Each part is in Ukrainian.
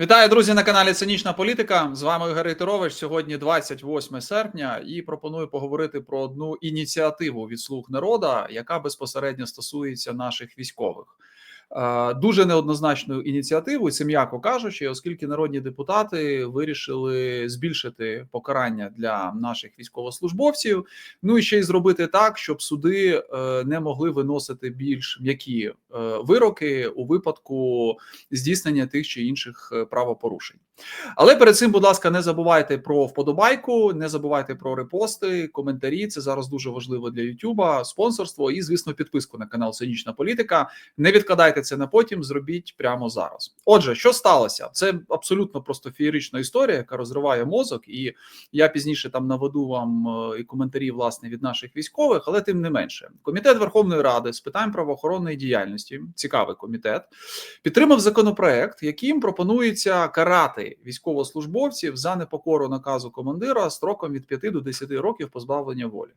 Вітаю, друзі, на каналі Цинічна Політика. З вами Ігор Тирович. Сьогодні 28 серпня, і пропоную поговорити про одну ініціативу від слуг народа, яка безпосередньо стосується наших військових. Е, Дуже неоднозначною ініціативою, це м'яко кажучи, оскільки народні депутати вирішили збільшити покарання для наших військовослужбовців, ну і ще й зробити так, щоб суди е, не могли виносити більш м'які е, вироки у випадку здійснення тих чи інших правопорушень. Але перед цим, будь ласка, не забувайте про вподобайку, не забувайте про репости, коментарі. Це зараз дуже важливо для Ютуба, спонсорство і, звісно, підписку на канал Цинічна Політика. Не відкладайте це на потім, зробіть прямо зараз. Отже, що сталося? Це абсолютно просто феєрична історія, яка розриває мозок, і я пізніше там наведу вам е, і коментарі власне від наших військових, але тим не менше, комітет Верховної Ради з питань правоохоронної діяльності, цікавий комітет, підтримав законопроект, яким пропонується карати військовослужбовців за непокору наказу командира строком від 5 до 10 років позбавлення волі.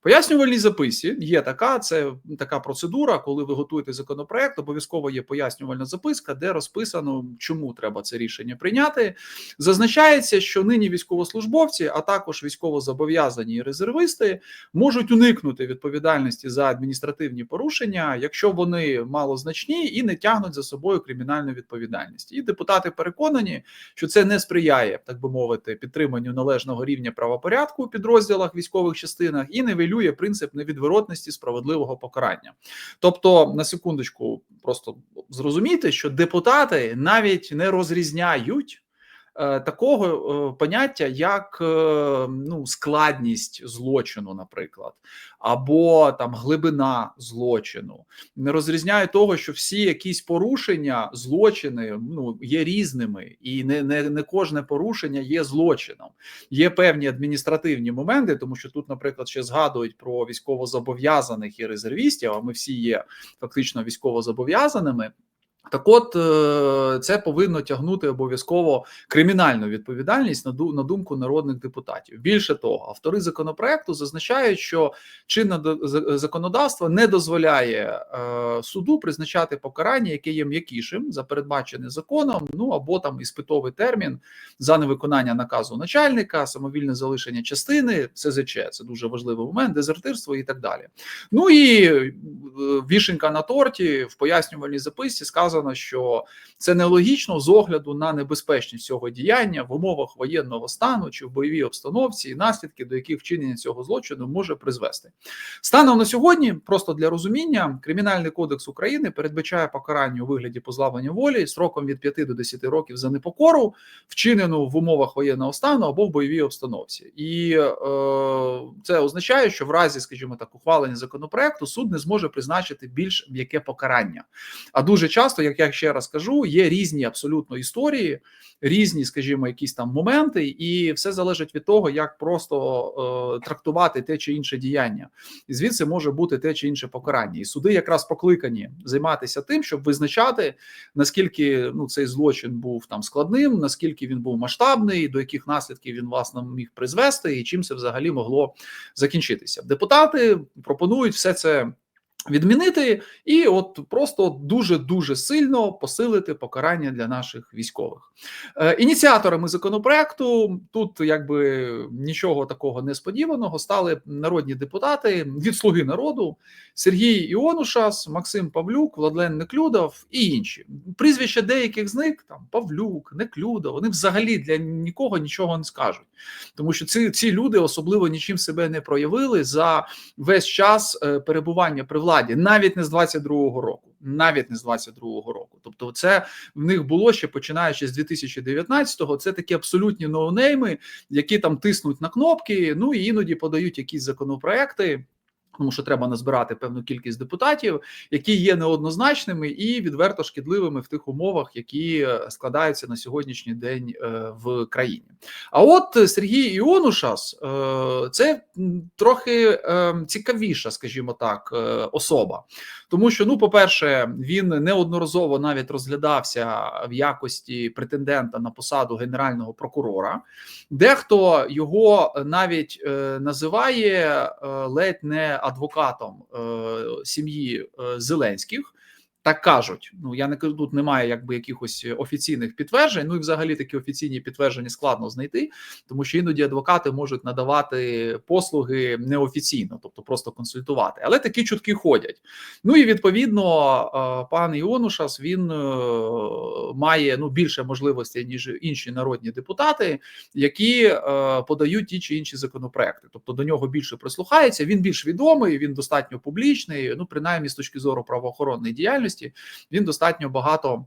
В Пояснювальній записі є така: це така процедура, коли ви готуєте законопроект. Обов'язково є пояснювальна записка, де розписано, чому треба це рішення прийняти. Зазначається, що нині військовослужбовці, а також військовозобов'язані і резервисти, можуть уникнути відповідальності за адміністративні порушення, якщо вони малозначні і не тягнуть за собою кримінальну відповідальність. І депутати переконані, що це не сприяє, так би мовити, підтриманню належного рівня правопорядку у підрозділах військових частинах і невелює принцип невідворотності справедливого покарання. Тобто, на секундочку, просто зрозумійте, що депутати навіть не розрізняють. Е, Такого е, поняття, як е, ну, складність злочину, наприклад, або там глибина злочину, не розрізняє того, що всі якісь порушення, злочини ну є різними, і не, не, не кожне порушення є злочином. Є певні адміністративні моменти, тому що тут, наприклад, ще згадують про військовозобов'язаних і резервістів. А ми всі є фактично військовозобов'язаними. Так, от е, це повинно тягнути обов'язково кримінальну відповідальність на думку народних депутатів. Більше того, автори законопроекту зазначають, що чинне законодавство не дозволяє е, суду призначати покарання, яке є м'якішим за передбачене законом, ну або там іспитовий термін за невиконання наказу начальника, самовільне залишення частини, СЗЧ, це дуже важливий момент, дезертирство і так далі. Ну і е, вішенька на торті в пояснювальній записці сказано, що це нелогічно з огляду на небезпечність цього діяння в умовах воєнного стану чи в бойовій обстановці, і наслідки, до яких вчинення цього злочину може призвести. Станом на сьогодні, просто для розуміння, Кримінальний кодекс України передбачає покарання у вигляді позбавлення волі сроком від 5 до 10 років за непокору, вчинену в умовах воєнного стану або в бойовій обстановці, і е, це означає, що в разі, скажімо так, ухвалення законопроекту суд не зможе призначити більш м'яке покарання. А дуже часто, як я ще раз кажу, є різні абсолютно історії, різні, скажімо, якісь там моменти, і все залежить від того, як просто е, трактувати те чи інше діяння, і звідси може бути те чи інше покарання. І суди якраз покликані займатися тим, щоб визначати наскільки ну цей злочин був там складним, наскільки він був масштабний, до яких наслідків він власне міг призвести, і чим це взагалі могло закінчитися. Депутати пропонують все це. Відмінити і от просто дуже дуже сильно посилити покарання для наших військових. Е, ініціаторами законопроекту тут якби нічого такого несподіваного стали народні депутати від слуги народу Сергій Іонушас, Максим Павлюк, Владлен Неклюдов і інші. Прізвища деяких з них там Павлюк, Неклюдов, вони взагалі для нікого нічого не скажуть, тому що ці, ці люди особливо нічим себе не проявили за весь час е, перебування при владі, навіть не з 22-го року. Навіть не з 22-го року, тобто, це в них було ще починаючи з 2019-го, Це такі абсолютні ноунейми, які там тиснуть на кнопки. Ну і іноді подають якісь законопроекти. Тому що треба назбирати певну кількість депутатів, які є неоднозначними і відверто шкідливими в тих умовах, які е, складаються на сьогоднішній день е, в країні. А от Сергій Іонушас е, це трохи цікавіша, скажімо так, особа, тому що, ну, по-перше, він неодноразово навіть розглядався в якості претендента на посаду генерального прокурора. Дехто його навіть називає ледь не адвокатом е, сім'ї е, Зеленських. Так кажуть, ну я не кажу, тут немає якби якихось офіційних підтверджень. Ну і взагалі такі офіційні підтвердження складно знайти, тому що іноді адвокати можуть надавати послуги неофіційно, тобто просто консультувати. Але такі чутки ходять. Ну і відповідно, пан Іонушас він е, має ну більше можливостей ніж інші народні депутати, які е, подають ті чи інші законопроекти. Тобто до нього більше прислухається. Він більш відомий, він достатньо публічний. Ну принаймні з точки зору правоохоронної діяльності він достатньо багато.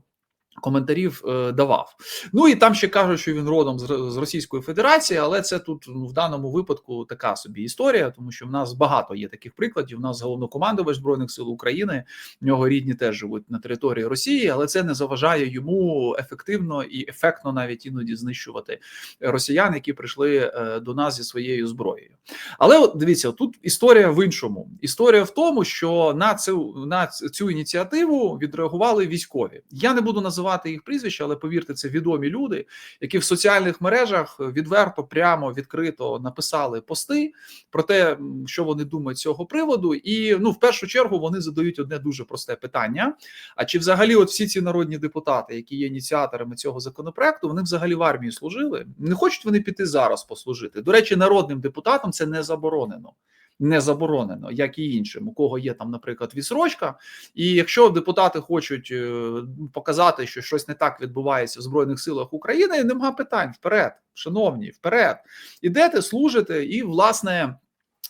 Коментарів е, давав. Ну і там ще кажуть, що він родом з, Російської Федерації, але це тут ну, в даному випадку така собі історія, тому що в нас багато є таких прикладів. У нас головнокомандувач збройних сил України. В нього рідні теж живуть на території Росії, але це не заважає йому ефективно і ефектно навіть іноді знищувати росіян, які прийшли е, до нас зі своєю зброєю. Але от дивіться, тут історія в іншому. Історія в тому, що на цю на цю ініціативу відреагували військові. Я не буду називати називати їх прізвища, але повірте, це відомі люди, які в соціальних мережах відверто, прямо відкрито написали пости про те, що вони думають з цього приводу. І ну, в першу чергу, вони задають одне дуже просте питання: а чи взагалі, от всі ці народні депутати, які є ініціаторами цього законопроекту, вони взагалі в армії служили? Не хочуть вони піти зараз послужити? До речі, народним депутатам це не заборонено не заборонено, як і іншим, у кого є там, наприклад, відсрочка. І якщо депутати хочуть е, показати, що щось не так відбувається в збройних силах України, нема питань вперед, шановні, вперед ідете, служите, і власне.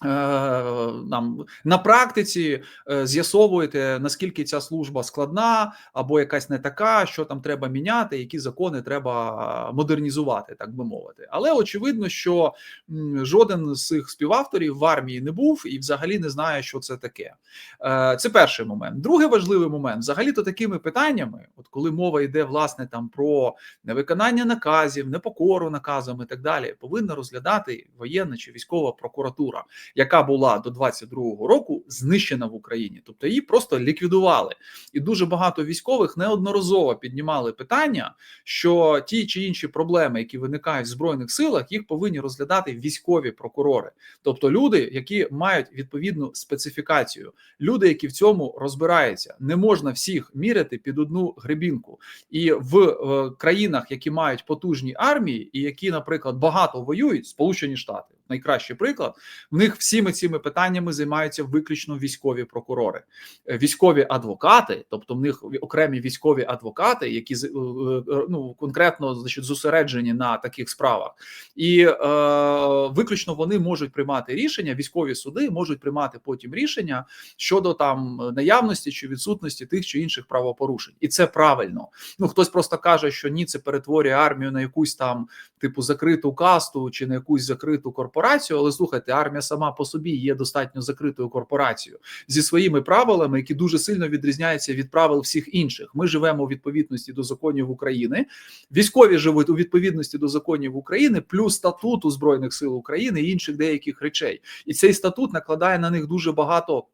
Е, нам на практиці е, з'ясовуєте наскільки ця служба складна або якась не така, що там треба міняти, які закони треба модернізувати, так би мовити. Але очевидно, що жоден з цих співавторів в армії не був і взагалі не знає, що це таке. Е, це перший момент. Другий важливий момент взагалі то такими питаннями, от коли мова йде власне там про невиконання наказів, непокору наказам і так далі, повинна розглядати воєнна чи військова прокуратура яка була до 22-го року знищена в Україні, тобто її просто ліквідували, і дуже багато військових неодноразово піднімали питання, що ті чи інші проблеми, які виникають в збройних силах, їх повинні розглядати військові прокурори, тобто люди, які мають відповідну специфікацію, люди, які в цьому розбираються, не можна всіх міряти під одну гребінку, і в е, країнах, які мають потужні армії, і які, наприклад, багато воюють, Сполучені Штати найкращий приклад. В них всіми цими питаннями займаються виключно військові прокурори, е, військові адвокати, тобто в них окремі військові адвокати, які е, е, ну конкретно значить, зосереджені на таких справах, і е, виключно вони можуть приймати рішення. Військові суди можуть приймати потім рішення щодо там наявності чи відсутності тих чи інших правопорушень, і це правильно. Ну хтось просто каже, що ні, це перетворює армію на якусь там типу закриту касту чи на якусь закриту корпорацію але слухайте, армія сама по собі є достатньо закритою корпорацією зі своїми правилами, які дуже сильно відрізняються від правил всіх інших. Ми живемо у відповідності до законів України. Військові живуть у відповідності до законів України, плюс статуту збройних сил України і інших деяких речей. І цей статут накладає на них дуже багато.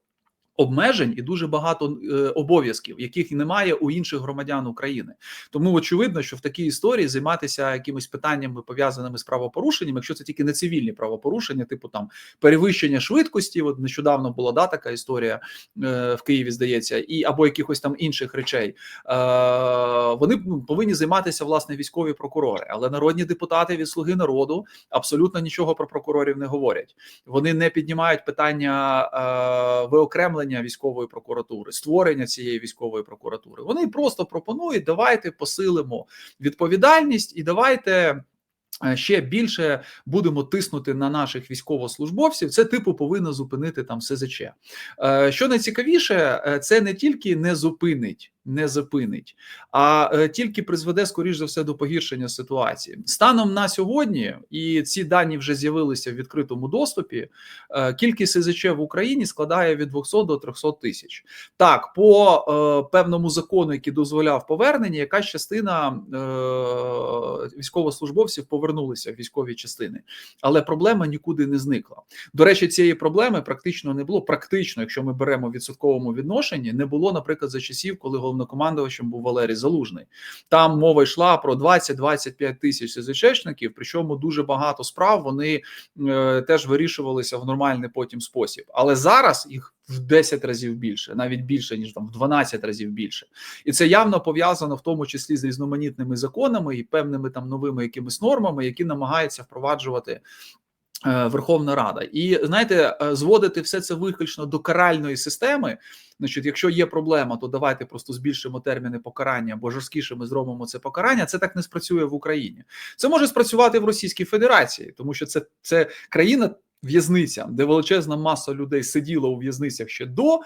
Обмежень і дуже багато е, обов'язків, яких немає у інших громадян України. Тому очевидно, що в такій історії займатися якимись питаннями пов'язаними з правопорушенням, якщо це тільки не цивільні правопорушення, типу там перевищення швидкості. От нещодавно була да така історія е, в Києві, здається, і або якихось там інших речей. Е, вони ну, повинні займатися власне військові прокурори, але народні депутати від слуги народу абсолютно нічого про прокурорів не говорять. Вони не піднімають питання е, виокремлення військової прокуратури, створення цієї військової прокуратури. Вони просто пропонують давайте посилимо відповідальність і давайте. Е, ще більше будемо тиснути на наших військовослужбовців. Це типу повинно зупинити там СЗЧ. Е, що найцікавіше, це не тільки не зупинить не зупинить, а е, тільки призведе скоріш за все до погіршення ситуації. Станом на сьогодні, і ці дані вже з'явилися в відкритому доступі. Е, кількість СЗЧ в Україні складає від 200 до 300 тисяч. Так, по е, певному закону, який дозволяв повернення, якась частина військовослужбовців повернулися в військові частини, але проблема нікуди не зникла. До речі, цієї проблеми практично не було. Практично, якщо ми беремо в відсотковому відношенні, не було, наприклад, за часів, коли головнокомандувачем був Валерій Залужний. Там мова йшла про 20-25 тисяч СЗЧшників, причому дуже багато справ вони е, теж вирішувалися в нормальний потім спосіб. Але зараз їх в 10 разів більше, навіть більше ніж там в 12 разів більше, і це явно пов'язано в тому числі з різноманітними законами і певними там новими якимись нормами, які намагаються впроваджувати. Е, Верховна Рада, і знаєте, е, зводити все це виключно до каральної системи. Значить, якщо є проблема, то давайте просто збільшимо терміни покарання, бо жорсткішими зробимо це покарання. Це так не спрацює в Україні. Це може спрацювати в Російській Федерації, тому що це, це країна. В'язниця, де величезна маса людей сиділа у в'язницях ще до е,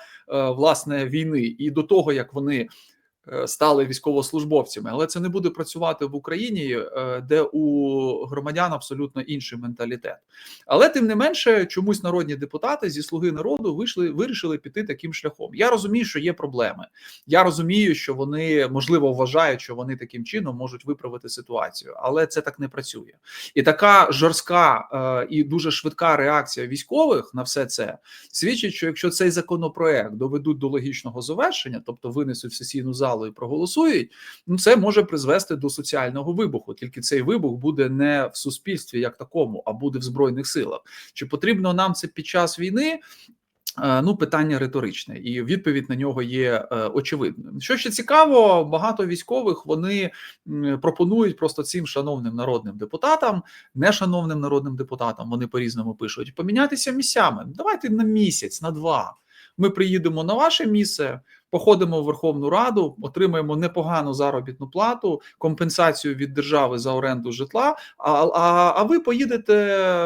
власне війни, і до того як вони стали військовослужбовцями, але це не буде працювати в Україні, е, де у громадян абсолютно інший менталітет. Але тим не менше, чомусь народні депутати зі слуги народу вийшли, вирішили піти таким шляхом. Я розумію, що є проблеми. Я розумію, що вони можливо вважають, що вони таким чином можуть виправити ситуацію, але це так не працює. І така жорстка е, і дуже швидка реакція військових на все це свідчить, що якщо цей законопроект доведуть до логічного завершення, тобто винесуть в сесійну залу і проголосують, ну це може призвести до соціального вибуху. Тільки цей вибух буде не в суспільстві як такому, а буде в збройних силах. Чи потрібно нам це під час війни? Е, Ну, питання риторичне, і відповідь на нього є е, очевидною. Що ще цікаво, багато військових вони пропонують просто цим шановним народним депутатам, не шановним народним депутатам. Вони по різному пишуть помінятися місцями. Давайте на місяць, на два. Ми приїдемо на ваше місце, походимо в Верховну Раду, отримаємо непогану заробітну плату, компенсацію від держави за оренду житла. А, а, а ви поїдете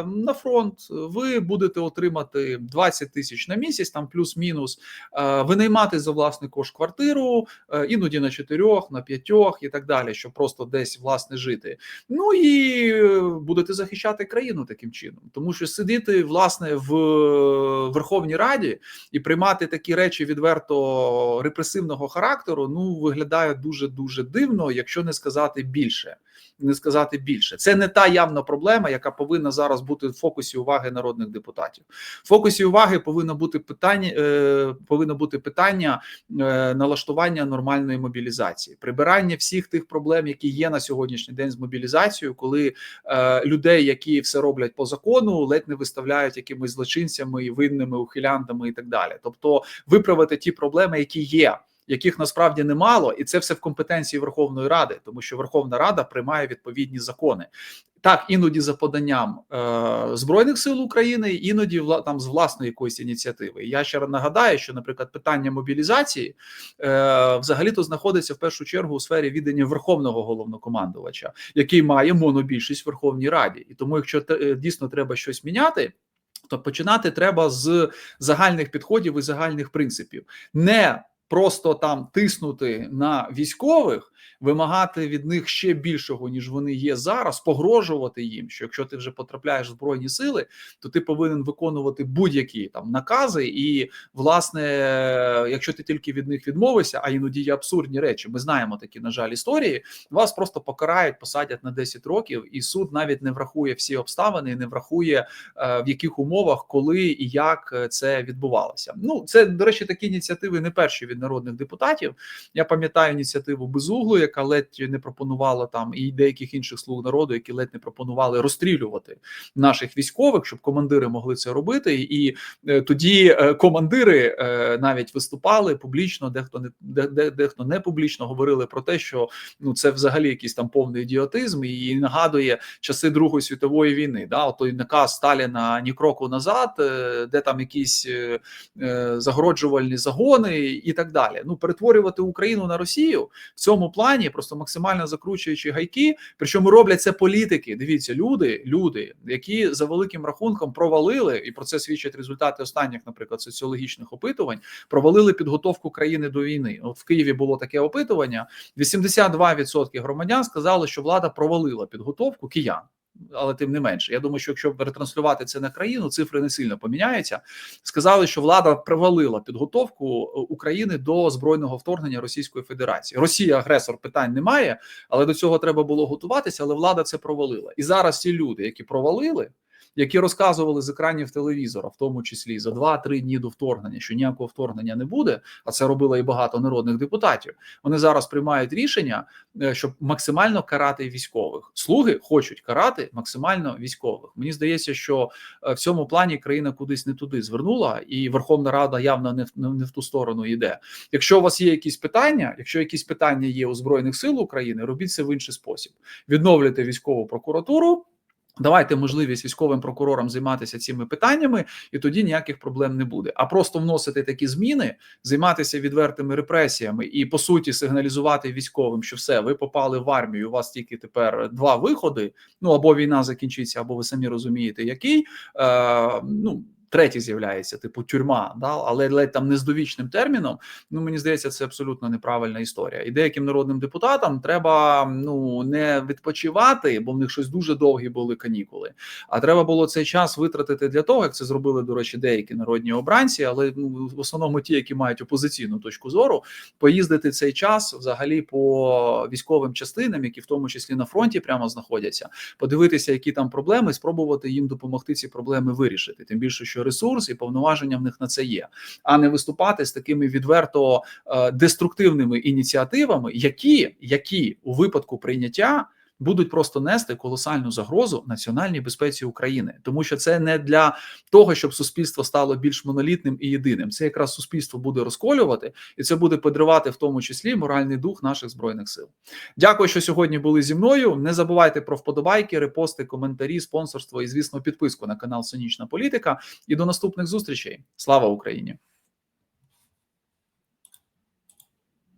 на фронт, ви будете отримати 20 тисяч на місяць, там плюс-мінус, е, винаймати за власний кошт квартиру, е, іноді на чотирьох, на п'ятьох і так далі, щоб просто десь власне жити. Ну і е, будете захищати країну таким чином, тому що сидіти власне в Верховній Раді і приймати такі речі відверто репресивного характеру, ну виглядає дуже дуже дивно, якщо не сказати більше. Не сказати більше, це не та явна проблема, яка повинна зараз бути в фокусі уваги народних депутатів. В фокусі уваги повинно бути питання, е, повинно бути питання е, налаштування нормальної мобілізації, прибирання всіх тих проблем, які є на сьогоднішній день з мобілізацією, коли е, людей, які все роблять по закону, ледь не виставляють якимись злочинцями і винними ухилянтами і так далі. Тобто виправити ті проблеми, які є. Яких насправді немало, і це все в компетенції Верховної Ради, тому що Верховна Рада приймає відповідні закони. Так, іноді за поданням е, збройних сил України, іноді вла, там з власної якоїсь ініціативи. Я ще раз нагадаю, що, наприклад, питання мобілізації е, взагалі-то знаходиться в першу чергу у сфері відання верховного головнокомандувача, який має монобільшість в Верховній Раді, і тому, якщо те, дійсно треба щось міняти. То починати треба з загальних підходів і загальних принципів, не просто там тиснути на військових, вимагати від них ще більшого, ніж вони є зараз, погрожувати їм. Що якщо ти вже потрапляєш в збройні сили, то ти повинен виконувати будь-які там накази, і власне, якщо ти тільки від них відмовишся, а іноді є абсурдні речі. Ми знаємо такі, на жаль, історії. Вас просто покарають, посадять на 10 років, і суд навіть не врахує всі обставини, не врахує в яких умовах, коли і як це відбувалося. Ну це до речі, такі ініціативи не перші від народних депутатів. Я пам'ятаю ініціативу Безуглу, яка ледь не пропонувала там і деяких інших слуг народу, які ледь не пропонували розстрілювати наших військових, щоб командири могли це робити. І е, тоді е, командири е, навіть виступали публічно, дехто не де, де, дехто не публічно говорили про те, що ну це взагалі якийсь там повний ідіотизм і нагадує часи Другої світової війни. Да, от той наказ Сталіна ні кроку назад, де там якісь загороджувальні загони і так далі. Ну перетворювати Україну на Росію в цьому плані, просто максимально закручуючи гайки. Причому роблять це політики. Дивіться, люди, люди, які за великим рахунком провалили, і про це свідчать результати останніх, наприклад, соціологічних опитувань. Провалили підготовку країни до війни. От в Києві було таке опитування: 82% громадян сказали, що влада провалила підготовку киян але тим не менше, я думаю, що якщо перетранслювати це на країну, цифри не сильно поміняються. Сказали, що влада провалила підготовку України до збройного вторгнення Російської Федерації. Росія агресор питань немає, але до цього треба було готуватися. Але влада це провалила. І зараз ці люди, які провалили. Які розказували з екранів телевізора, в тому числі за 2-3 дні до вторгнення, що ніякого вторгнення не буде. А це робило і багато народних депутатів. Вони зараз приймають рішення, е, щоб максимально карати військових. Слуги хочуть карати максимально військових. Мені здається, що е, в цьому плані країна кудись не туди звернула, і Верховна Рада явно не в не в ту сторону йде. Якщо у вас є якісь питання, якщо якісь питання є у збройних сил України, робіть це в інший спосіб. Відновлюйте військову прокуратуру. Давайте можливість військовим прокурорам займатися цими питаннями, і тоді ніяких проблем не буде. А просто вносити такі зміни, займатися відвертими репресіями і по суті сигналізувати військовим, що все, ви попали в армію. У вас тільки тепер два виходи. Ну або війна закінчиться, або ви самі розумієте, який е, ну. Третій з'являється, типу тюрма, да, але ледь там не з довічним терміном. Ну мені здається, це абсолютно неправильна історія. І деяким народним депутатам треба ну не відпочивати, бо в них щось дуже довгі були канікули. А треба було цей час витратити для того, як це зробили, до речі, деякі народні обранці, але ну в основному ті, які мають опозиційну точку зору, поїздити цей час взагалі по військовим частинам, які в тому числі на фронті прямо знаходяться, подивитися, які там проблеми, спробувати їм допомогти ці проблеми вирішити. Тим більше, що ресурс і повноваження в них на це є, а не виступати з такими відверто е, деструктивними ініціативами, які, які у випадку прийняття. Будуть просто нести колосальну загрозу національній безпеці України, тому що це не для того, щоб суспільство стало більш монолітним і єдиним. Це якраз суспільство буде розколювати, і це буде підривати в тому числі моральний дух наших збройних сил. Дякую, що сьогодні були зі мною. Не забувайте про вподобайки, репости, коментарі, спонсорство і, звісно, підписку на канал Сонячна Політика. І до наступних зустрічей. Слава Україні!